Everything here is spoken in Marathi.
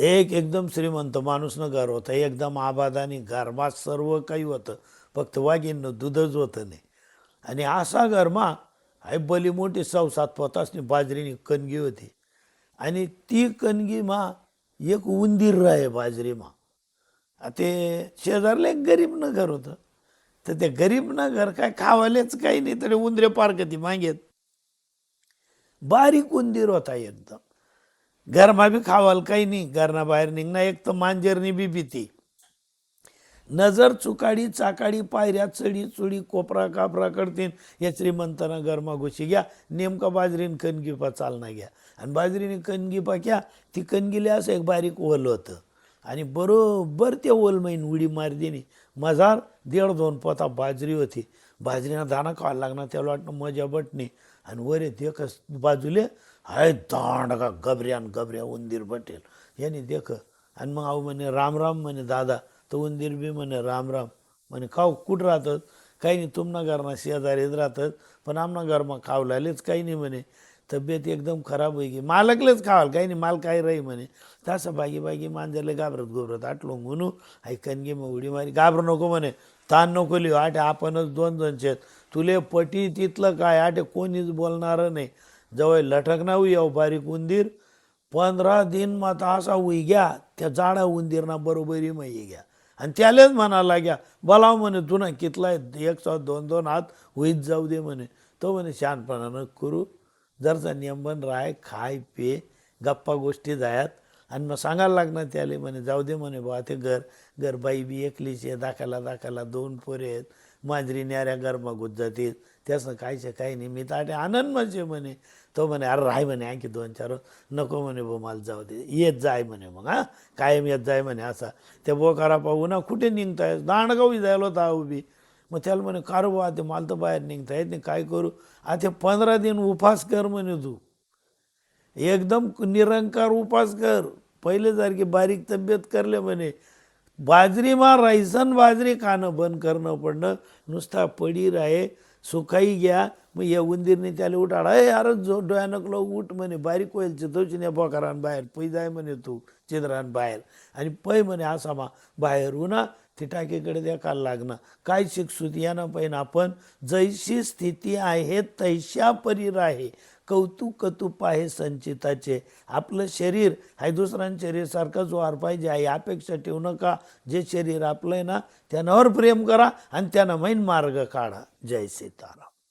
एक एकदम श्रीमंत माणूस न घर होता एकदम आबादानी घरमा सर्व काही होतं. फक्त वाघीन दूधच होतं नाही. आणि असा घरमा आहे बली मोठी सव सात पोतासनी बाजरीनी कणगी होती. आणि ती कणगी मा एक उंदीर राहे बाजरी मा. ते शेजारला एक गरीब न घर होतं. तर ते गरीब न घर काय खावालेच काही नाही तरी उंदरे पार कधी मागेत. बारीक उंदीर होता एकदम. घरमा बी खावाल काही नाही घरना बाहेर निघणं. एक तर मांजरनी बी भीती. नजर चुकाडी चाकाडी पायऱ्या चढी चुडी कोपरा कापरा करतीन. या श्रीमंतांना गरमा घुशी घ्या. नेमका बाजरीन कणगिपा चालना घ्या. आणि बाजरीने कणगिपा घ्या ती कणगिले असं एक बारीक ओल होतं. आणि बरोबर ते ओलमईन उडी मारदिनी मजार दीड दोन पोता बाजरी होती. बाजरीना दाणा खायला लागणार त्याला वाटणं मजा बटणे आणि वर येते एकच बाजूले हाय दांड का गबऱ्यान गबऱ्या उंदीर बटेल. यांनी देख आणि मग अहो म्हणे राम राम म्हणे दादा. तर उंदीर बी म्हणे राम राम. म्हणे खाऊ कुठं राहतात? काही नाही तुमना घरना शेजारीच राहतात. पण आमना घरमा खावलालेच काही नाही म्हणे. तब्येत एकदम खराब होई गी मालकलेच खावाल काही नाही माल काय राही म्हणे. तसं बागी बागी मांजरले घाबरत घोबरत आटलो म्हणू ऐकन गे मग उडी मारी. घाबरू नको म्हणे ताण नको लिहो. आठ आपणच दोन जणचे आहेत तुले पटी तिथलं काय? आठे कोणीच बोलणार नाही. जवळ लटक ना येऊ बारीक उंदीर. पंधरा दिन माता असा उई घ्या त्या जाडा उंदीरना बरोबरी मग घ्या आणि त्यालाच म्हणायला घ्या बोलाव म्हणे तू ना कितला एक सौ दोन दोन हात होईत जाऊ दे म्हणे. तो म्हणे शहाणपणानं करू. जरचा नियमबन राय खाय पे गप्पा गोष्टी जायात. आणि मग सांगायला लागणार त्याले म्हणे जाऊ दे म्हणे बा ते घर घर बाई बी एकलीच आहे दाखाला दाखाला दोन पोरे आहेत मांजरी न्याऱ्या गरमा गुत जातील. त्यासनं कायचे काही नाही. मी ताटे आनंद म्हणजे म्हणे. तो म्हणे अरे राय म्हणे आणखी दोन चार नको म्हणे बो मला जाऊ दे. येत जाय म्हणे मग हां. कायम येत जाय म्हणे असा. त्या बोकारा पाहू ना कुठे निघताय? दांडगावी जायला होता उभी. मग त्याला म्हणे कार बा ते मला तर बाहेर निघता येत नाही. काय करू? आता पंधरा दिन उपास कर म्हणे तू. एकदम निरंकार उपास कर. पहिले सारखी बारीक तब्येत करले म्हणे. बाजरी मा रायसन बाजरी खाणं बंद करणं पडणं. नुसता पडी राहे सुखाई घ्या. मग या उंदीरने त्याला उठाडा ए अरे जो डोळ्यानकलो उठ म्हणे. बारीक होईल चितवचिन्या बोकारान बाहेर. पै जाय म्हणे तू चिद्रान बाहेर. आणि पै म्हणे असा मा बाहेर उन्हा ती टाकीकडे देखायला लागणं काय शिकसूत यानं पहिन आपण. जैशी स्थिती आहे तैशा परी राहे. कौतुक कतुप आहे संचिताचे. आपलं शरीर आहे शरीरसारखं जो वार पाहिजे. आहे अपेक्षा ठेवू नका. जे शरीर आपलं आहे ना त्यानं प्रेम करा आणि त्यानं मैन मार्ग काढा. जय सीताराम